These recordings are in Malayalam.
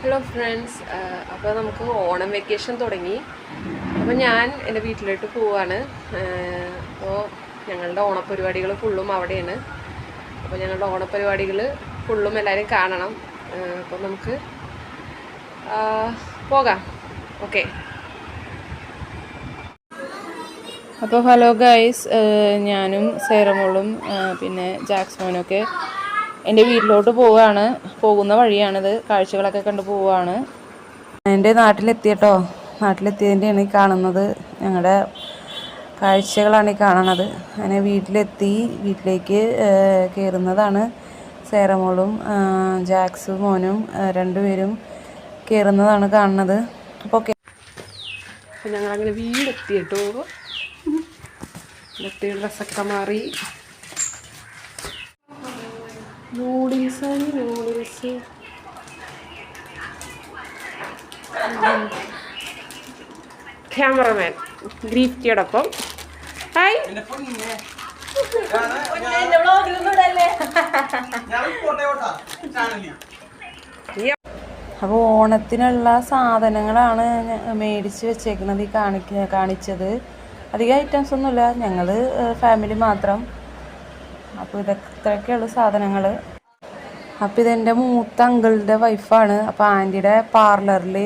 ഹലോ ഫ്രണ്ട്സ് അപ്പോൾ നമുക്ക് ഓണം വെക്കേഷൻ തുടങ്ങി. അപ്പോൾ ഞാൻ എന്റെ വീട്ടിലോട്ട് പോവാണ്. അപ്പോൾ ഞങ്ങളുടെ ഓണപ്പരിപാടികൾ ഫുള്ളും അവിടെയാണ്. അപ്പോൾ ഞങ്ങളുടെ ഓണപ്പരിപാടികൾ ഫുള്ളും എല്ലാവരും കാണണം. അപ്പോൾ നമുക്ക് പോകാം. ഓക്കെ അപ്പോൾ ഹലോ ഗൈസ് ഞാനും സേറമോളും പിന്നെ ജാക്സ് മോനൊക്കെ എന്റെ വീട്ടിലോട്ട് പോവുകയാണ് പോകുന്ന വഴിയാണിത്. കാഴ്ചകളൊക്കെ കണ്ട് പോവുകയാണ് എന്റെ നാട്ടിലെത്തിയട്ടോ. നാട്ടിലെത്തിയതിന്റെയാണ് ഈ കാണുന്നത്. ഞങ്ങളുടെ കാഴ്ചകളാണ് ഈ കാണണത്. അങ്ങനെ വീട്ടിലെത്തി വീട്ടിലേക്ക് കയറുന്നതാണ് സേറമോളും ജാക്സ് മോനും രണ്ടുപേരും കയറുന്നതാണ് കാണുന്നത്. അപ്പോൾ ഓക്കെ ഞങ്ങളങ്ങനെ വീടെത്തിയിട്ടോ. വീടെത്തി ഡ്രസ്സൊക്കെ മാറി. നൂഡിൽസ് നൂഡിൽസ് ക്യാമറമാൻ ഗ്രീഫ്റ്റിയോടൊപ്പം. ഹായ് അപ്പോൾ ഓണത്തിനുള്ള സാധനങ്ങളാണ് മേടിച്ച് വെച്ചേക്കുന്നത് ഈ കാണിക്ക കാണിച്ചത്. അധികം ഐറ്റംസ് ഒന്നുമില്ല. ഞങ്ങൾ ഫാമിലി മാത്രം. അപ്പോൾ ഇതൊക്കെ ഇത്രയൊക്കെയുള്ള സാധനങ്ങൾ അപ്പോൾ ഇതെന്റെ മൂത്ത അങ്കിളുടെ വൈഫാണ് അപ്പോൾ ആന്റിയുടെ പാർലറിൽ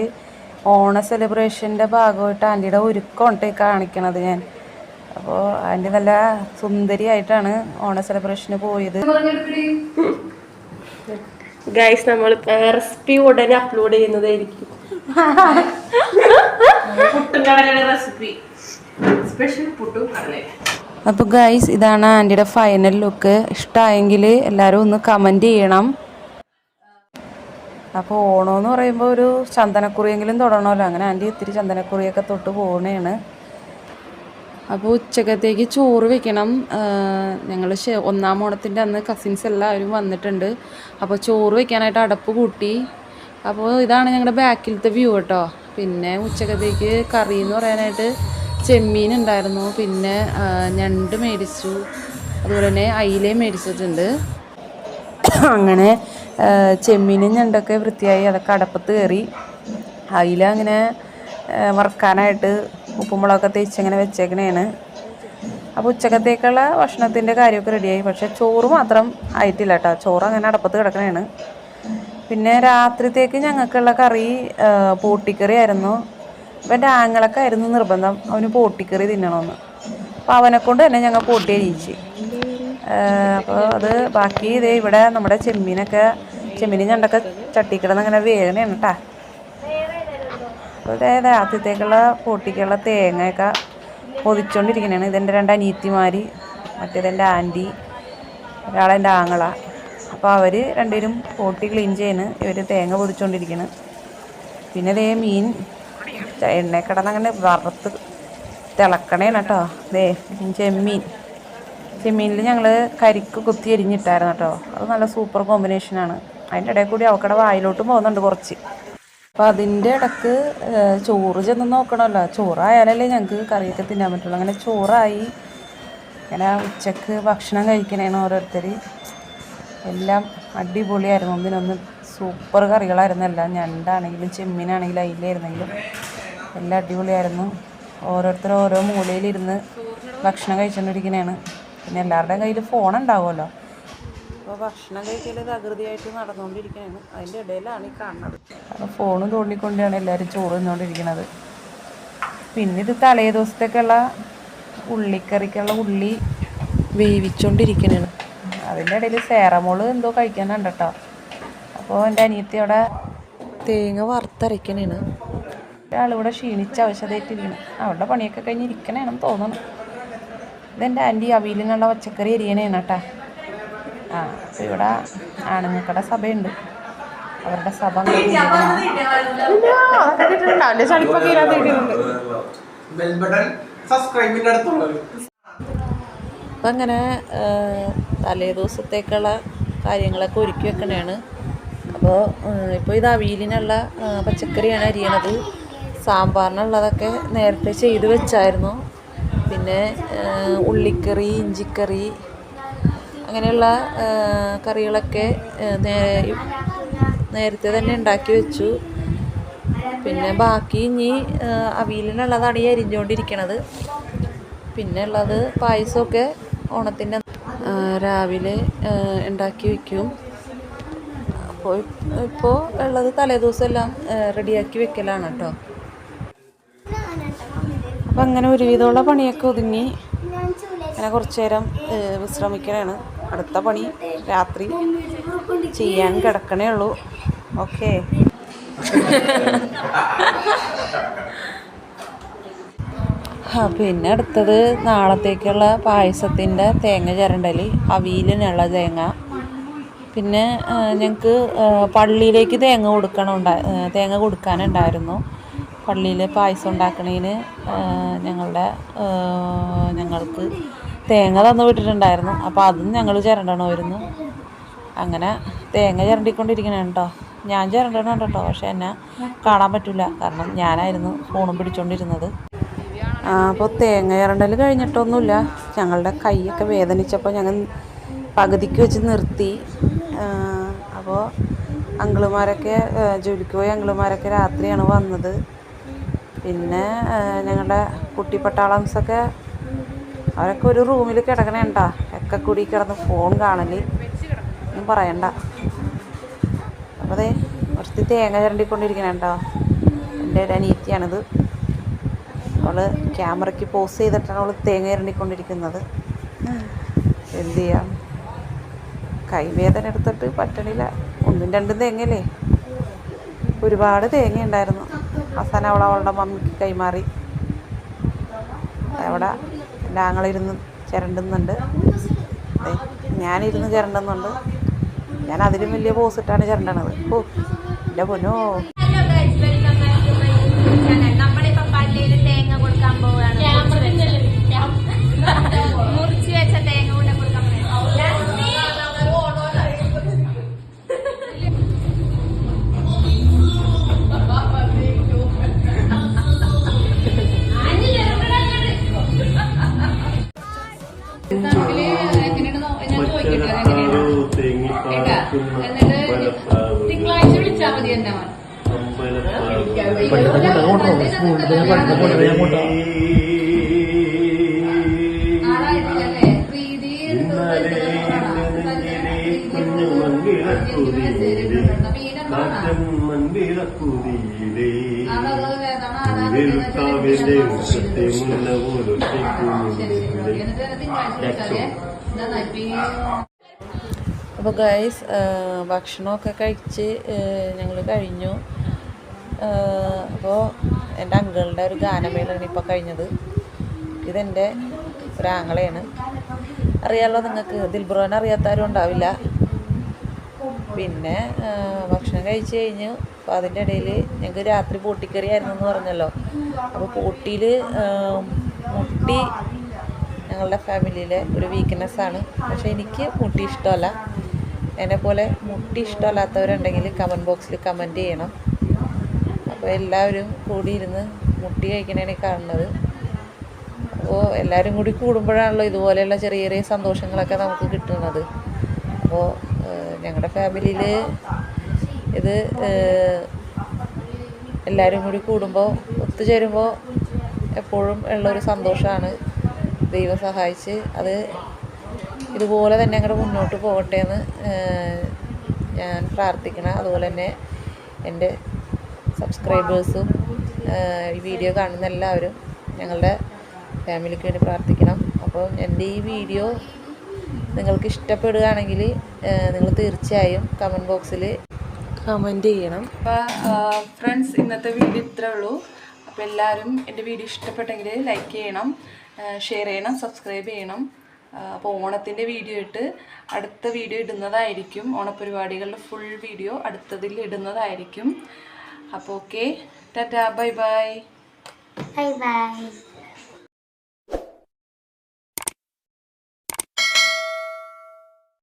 ഓണ സെലിബ്രേഷന്റെ ഭാഗമായിട്ട് ആന്റിയുടെ ഒരുക്കമുണ്ട് കാണിക്കണത് ഞാൻ. അപ്പോൾ ആന്റി നല്ല സുന്ദരിയായിട്ടാണ് ഓണ സെലിബ്രേഷന് പോയത്. ഗൈസ് നമ്മൾ റെസിപ്പി ഉടനെ അപ്ലോഡ് ചെയ്യുന്നതായിരിക്കും. റെസിപ്പി സ്പെഷ്യൽ പുട്ടും കടലയും. അപ്പോൾ ഗൈസ് ഇതാണ് ആന്റിയുടെ ഫൈനൽ ലുക്ക് ഇഷ്ടമായെങ്കിൽ എല്ലാവരും ഒന്ന് കമന്റ് ചെയ്യണം. അപ്പോൾ ഓണം എന്ന് പറയുമ്പോൾ ഒരു ചന്ദനക്കുറിയെങ്കിലും തൊടണമല്ലോ അങ്ങനെ ആന്റി ഇത്തിരി ചന്ദനക്കുറിയൊക്കെ തൊട്ട് പോകണേണ് അപ്പോൾ ഉച്ചക്കത്തേക്ക് ചോറ് വെക്കണം. ഞങ്ങൾ ഒന്നാം ഓണത്തിന്റെ അന്ന് കസിൻസ് എല്ലാവരും വന്നിട്ടുണ്ട്. അപ്പോൾ ചോറ് വെക്കാനായിട്ട് അടപ്പ് കൂട്ടി. അപ്പോൾ ഇതാണ് ഞങ്ങളുടെ ബാക്കിലത്തെ വ്യൂ കേട്ടോ. പിന്നെ ഉച്ചക്കത്തേക്ക് കറി എന്ന് പറയാനായിട്ട് ചെമ്മീൻ ഉണ്ടായിരുന്നു പിന്നെ ഞണ്ട് മേടിച്ചു. അതുപോലെ തന്നെ അയിലയും മേടിച്ചിട്ടുണ്ട്. അങ്ങനെ ചെമ്മീനും ഞണ്ടൊക്കെ വൃത്തിയായി അതൊക്കെ അടപ്പത്ത് കയറി. അയില അങ്ങനെ വറക്കാനായിട്ട് ഉപ്പുമുളകൊക്കെ തേച്ച് അങ്ങനെ വെച്ചേക്കണേണ്. അപ്പോൾ ഉച്ചക്കത്തേക്കുള്ള ഭക്ഷണത്തിന്റെ കാര്യമൊക്കെ റെഡിയായി. പക്ഷേ ചോറ് മാത്രം ആയിട്ടില്ല കേട്ടോ. ചോറ് അങ്ങനെ അടപ്പത്ത് കിടക്കണേണ്. പിന്നെ രാത്രിത്തേക്ക് ഞങ്ങൾക്കുള്ള കറി പോട്ടിക്കറി ആയിരുന്നു എന്റെ ആങ്ങളൊക്കെ ആയിരുന്നു നിർബന്ധം അവന് പൊട്ടിക്കറി തിന്നണമെന്ന്. അപ്പോൾ അവനെ കൊണ്ട് തന്നെ ഞങ്ങൾ പൊട്ടി അരിയിച്ച് അപ്പോൾ അത് ബാക്കി ഇതേ ഇവിടെ നമ്മുടെ ചെമ്മീനൊക്കെ ചെമ്മീനും ഞണ്ടൊക്കെ ചട്ടിക്കിടന്ന് അങ്ങനെ വേദനയാണ് കേട്ടാ അപ്പോൾ അതായത് ആദ്യത്തേക്കുള്ള പൊട്ടിക്കുള്ള തേങ്ങയൊക്കെ പൊതിച്ചോണ്ടിരിക്കണതാണ് ഇതെന്റെ രണ്ട് അനിയത്തിമാർ മറ്റേതെന്റെ ആന്റി ഒരാളെന്റെ ആങ്ങള. അപ്പോൾ അവർ രണ്ടുപേരും പൊട്ടി ക്ലീൻ ചെയ്യുന്നു ഇവർ തേങ്ങ പൊതിച്ചോണ്ടിരിക്കുന്നു പിന്നെ അതേ മീൻ എണ്ണയിൽ കിടന്ന് അങ്ങനെ വറുത്ത് തിളക്കണേണ് കേട്ടോ ദേ ചെമ്മീൻ. ചെമ്മീനിൽ ഞങ്ങൾ കരിക്ക് കുത്തി എരിഞ്ഞിട്ടായിരുന്നു കേട്ടോ അത് നല്ല സൂപ്പർ കോമ്പിനേഷനാണ് അതിന്റെ ഇടയിൽ കൂടി അവക്കടെ വായിലോട്ടും പോകുന്നുണ്ട് കുറച്ച്. അപ്പോൾ അതിന്റെ ഇടയ്ക്ക് ചോറ് ചെന്ന് നോക്കണമല്ലോ ചോറായാലല്ലേ ഞങ്ങൾക്ക് കറിയൊക്കെ തിന്നാൻ പറ്റുള്ളൂ. അങ്ങനെ ചോറായി അങ്ങനെ ഉച്ചയ്ക്ക് ഭക്ഷണം കഴിക്കണേണ് ഓരോരുത്തർ എല്ലാം അടിപൊളിയായിരുന്നു. ഒന്നിനൊന്ന് സൂപ്പർ കറികളായിരുന്നു എല്ലാം. ഞണ്ടാണെങ്കിലും ചെമ്മീനാണെങ്കിലും അയിലായിരുന്നെങ്കിലും. എല്ലാം അടിപൊളിയായിരുന്നു. ഓരോരുത്തർ ഓരോ മൂലയിലിരുന്ന് ഭക്ഷണം കഴിച്ചുകൊണ്ടിരിക്കുന്നതാണ് പിന്നെ എല്ലാവരുടെയും കയ്യിൽ ഫോൺ ഉണ്ടാവുമല്ലോ. അപ്പോൾ ഭക്ഷണം കഴിക്കൽ തകൃതിയായിട്ട് നടന്നുകൊണ്ടിരിക്കുകയാണ് അതിന്റെ ഇടയിലാണ് ഈ കാണുന്നത്. അപ്പോൾ ഫോണും തോണ്ടിക്കൊണ്ടാണ് എല്ലാവരും ചോറ് തിന്നുകൊണ്ടിരിക്കുന്നത് പിന്നെ ഇത് തലേ ദിവസത്തേക്കുള്ള ഉള്ളിക്കറിക്കുള്ള ഉള്ളി വേവിച്ചുകൊണ്ടിരിക്കുന്നതാണ് അതിന്റെ ഇടയിൽ സേറമോൾ എന്തോ കഴിക്കാനുണ്ട് കേട്ടോ അപ്പോൾ എന്റെ അനിയത്തി അവിടെ തേങ്ങ വറുത്തരയ്ക്കണേണ്. ഒരാളിവിടെ ക്ഷീണിച്ച അവശതയായിട്ടിരിക്കണം അവളുടെ പണിയൊക്കെ കഴിഞ്ഞ് ഇരിക്കണേണെന്ന് തോന്നണം. ഇതെന്റെ ആന്റി അവിയിലും കണ്ട പച്ചക്കറി എരിയണേണ് കേട്ടാ. ആ അപ്പോൾ ഇവിടെ ആണുങ്ങൾക്കടെ സഭയുണ്ട്. അവരുടെ സഭ അപ്പം അങ്ങനെ തലേ ദിവസത്തേക്കുള്ള കാര്യങ്ങളൊക്കെ ഒരുക്കി വെക്കണേണ്. അപ്പോൾ ഇപ്പോൾ ഇത് അവിയലിനുള്ള പച്ചക്കറിയാണ് അരിയണത്. സാമ്പാറിനുള്ളതൊക്കെ നേരത്തെ ചെയ്ത് വെച്ചായിരുന്നു. പിന്നെ ഉള്ളിക്കറി ഇഞ്ചിക്കറി അങ്ങനെയുള്ള കറികളൊക്കെ നേരത്തെ തന്നെ ഉണ്ടാക്കി വെച്ചു. പിന്നെ ബാക്കി ഇനി അവിയലിനുള്ളതാണ് ഈ അരിഞ്ഞുകൊണ്ടിരിക്കണത്. പിന്നെ ഉള്ളത് പായസമൊക്കെ ഓണത്തിന്റെ രാവിലെ ഉണ്ടാക്കി വയ്ക്കും അപ്പോൾ ഇപ്പോൾ ഉള്ളത് തലേദിവസം എല്ലാം റെഡിയാക്കി വെക്കലാണ് കേട്ടോ. അപ്പം അങ്ങനെ ഒരുവിധമുള്ള പണിയൊക്കെ ഒതുങ്ങി. അങ്ങനെ കുറച്ച് നേരം വിശ്രമിക്കണേണ് അടുത്ത പണി രാത്രി ചെയ്യാൻ കിടക്കണേ ഉള്ളൂ. ഓക്കെ. പിന്നെ അടുത്തത് നാളത്തേക്കുള്ള പായസത്തിന്റെ തേങ്ങ ചിരണ്ടൽ അവിയലിനുള്ള തേങ്ങ. പിന്നെ ഞങ്ങൾക്ക് പള്ളിയിലേക്ക് തേങ്ങ കൊടുക്കണം തേങ്ങ കൊടുക്കാനുണ്ടായിരുന്നു. പള്ളിയിൽ പായസം ഉണ്ടാക്കണതിന് ഞങ്ങളുടെ ഞങ്ങൾക്ക് തേങ്ങ തന്നു വിട്ടിട്ടുണ്ടായിരുന്നു. അപ്പോൾ അതും ഞങ്ങൾ ചിരണ്ടണമായിരുന്നു അങ്ങനെ തേങ്ങ ചിരണ്ടിക്കൊണ്ടിരിക്കണേ കേട്ടോ ഞാൻ ചിരണ്ടണം കേട്ടോ പക്ഷെ എന്നെ കാണാൻ പറ്റില്ല കാരണം ഞാനായിരുന്നു ഫോണും പിടിച്ചോണ്ടിരുന്നത്. അപ്പോൾ തേങ്ങ ചിരണ്ടൽ കഴിഞ്ഞിട്ടൊന്നുമില്ല. ഞങ്ങളുടെ കൈയൊക്കെ വേദനിച്ചപ്പോൾ ഞങ്ങൾ പകുതിക്ക് വെച്ച് നിർത്തി. അപ്പോൾ അങ്കിളുമാരൊക്കെ ജോലിക്ക് പോയ അങ്കിളുമാരൊക്കെ രാത്രിയാണ് വന്നത്. പിന്നെ ഞങ്ങളുടെ കുട്ടി പട്ടാളംസൊക്കെ അവരൊക്കെ ഒരു റൂമിൽ കിടക്കണേണ്ടാ ഒക്കെ കൂടി കിടന്ന് ഫോൺ കാണൽ ഒന്നും പറയണ്ട. അപ്പോൾ അതെ കുറച്ച് തേങ്ങ ചിരണ്ടിക്കൊണ്ടിരിക്കണേണ്ടോ എന്റെ ഒരു അനിയത്തിയാണിത്. അവൾ ക്യാമറയ്ക്ക് പോസ് ചെയ്തിട്ടാണ് അവൾ തേങ്ങ ചിരണ്ടിക്കൊണ്ടിരിക്കുന്നത്. എന്ത് ചെയ്യാം? കൈവേദന എടുത്തിട്ട് പറ്റണില്ല. ഒന്നും രണ്ടും തേങ്ങയല്ലേ? ഒരുപാട് തേങ്ങ ഉണ്ടായിരുന്നു. അവസാനം അവൾ അവളുടെ മമ്മിക്ക് കൈമാറി. അവിടെ എന്റെ ആങ്ങളിരുന്ന് ചിരണ്ടുന്നുണ്ട് ഞാനിരുന്ന് ചിരണ്ടുന്നുണ്ട്. ഞാൻ അതിലും വലിയ പോസ് ഇട്ടാണ് ചിരണ്ടണത്. ഓ എന്റെ പൊന്നോ. നമ്മളിപ്പോ തേങ്ങ കൊടുക്കാൻ പോവുകയാണ്. പ്രീതി അപ്പോൾ ഗൈസ് ഭക്ഷണമൊക്കെ കഴിച്ച് ഞങ്ങൾ കഴിഞ്ഞു. അപ്പോൾ എന്റെ അങ്കിളിന്റെ ഒരു ഗാനമേളാണ് ഇപ്പോൾ കഴിഞ്ഞത്? ഇതെന്റെ ഒരാങ്ങളെയാണ്. അറിയാലോ നിങ്ങൾക്ക്? ദിൽബ്രോനെ അറിയാത്തവരും ഉണ്ടാവില്ല. പിന്നെ ഭക്ഷണം കഴിച്ച് കഴിഞ്ഞ് അപ്പോൾ അതിന്റെ ഇടയിൽ ഞങ്ങൾക്ക് രാത്രി പൂട്ടിക്കറിയായിരുന്നു എന്ന് പറഞ്ഞല്ലോ. അപ്പോൾ പൂട്ടിയിൽ മുട്ടി ഞങ്ങളുടെ ഫാമിലിയിലെ ഒരു വീക്ക്നെസ്സാണ് പക്ഷെ എനിക്ക് മുട്ടി ഇഷ്ടമല്ല. എന്നെ പോലെ മുട്ടി ഇഷ്ടമല്ലാത്തവരുണ്ടെങ്കിൽ കമന്റ് ബോക്സിൽ കമന്റ് ചെയ്യണം. അപ്പോൾ എല്ലാവരും കൂടി ഇരുന്ന് മുട്ടി കഴിക്കണേനെ കാണുന്നത്. അപ്പോൾ എല്ലാവരും കൂടി കൂടുമ്പോഴാണല്ലോ ഇതുപോലെയുള്ള ചെറിയ ചെറിയ സന്തോഷങ്ങളൊക്കെ നമുക്ക് കിട്ടുന്നത്. അപ്പോൾ ഞങ്ങളുടെ ഫാമിലിയിൽ ഇത് എല്ലാവരും കൂടി കൂടുമ്പോൾ ഒത്തുചേരുമ്പോൾ എപ്പോഴും ഉള്ളൊരു സന്തോഷമാണ് ദൈവം സഹായിച്ച് അത് ഇതുപോലെ തന്നെ അങ്ങോട്ട് മുന്നോട്ട് പോകട്ടെ എന്ന് ഞാൻ പ്രാർത്ഥിക്കണം. അതുപോലെ തന്നെ എന്റെ സബ്സ്ക്രൈബേഴ്സും ഈ വീഡിയോ കാണുന്ന എല്ലാവരും ഞങ്ങളുടെ ഫാമിലിക്ക് വേണ്ടി പ്രാർത്ഥിക്കണം. അപ്പോൾ എന്റെ ഈ വീഡിയോ നിങ്ങൾക്ക് ഇഷ്ടപ്പെടുകയാണെങ്കിൽ നിങ്ങൾ തീർച്ചയായും കമന്റ് ബോക്സിൽ കമന്റ് ചെയ്യണം. അപ്പോൾ ഫ്രണ്ട്സ് ഇന്നത്തെ വീഡിയോ ഇത്രേ ഉള്ളൂ. അപ്പോൾ എല്ലാവരും എന്റെ വീഡിയോ ഇഷ്ടപ്പെട്ടെങ്കിൽ ലൈക്ക് ചെയ്യണം ഷെയർ ചെയ്യണം സബ്സ്ക്രൈബ് ചെയ്യണം. അപ്പോൾ ഓണത്തിന്റെ വീഡിയോ ഇട്ട് അടുത്ത വീഡിയോ ഇടുന്നതായിരിക്കും. ഓണപരിപാടികളുടെ ഫുൾ വീഡിയോ അടുത്തതിൽ ഇടുന്നതായിരിക്കും. അപ്പോൾ okay Tata bye bye bye by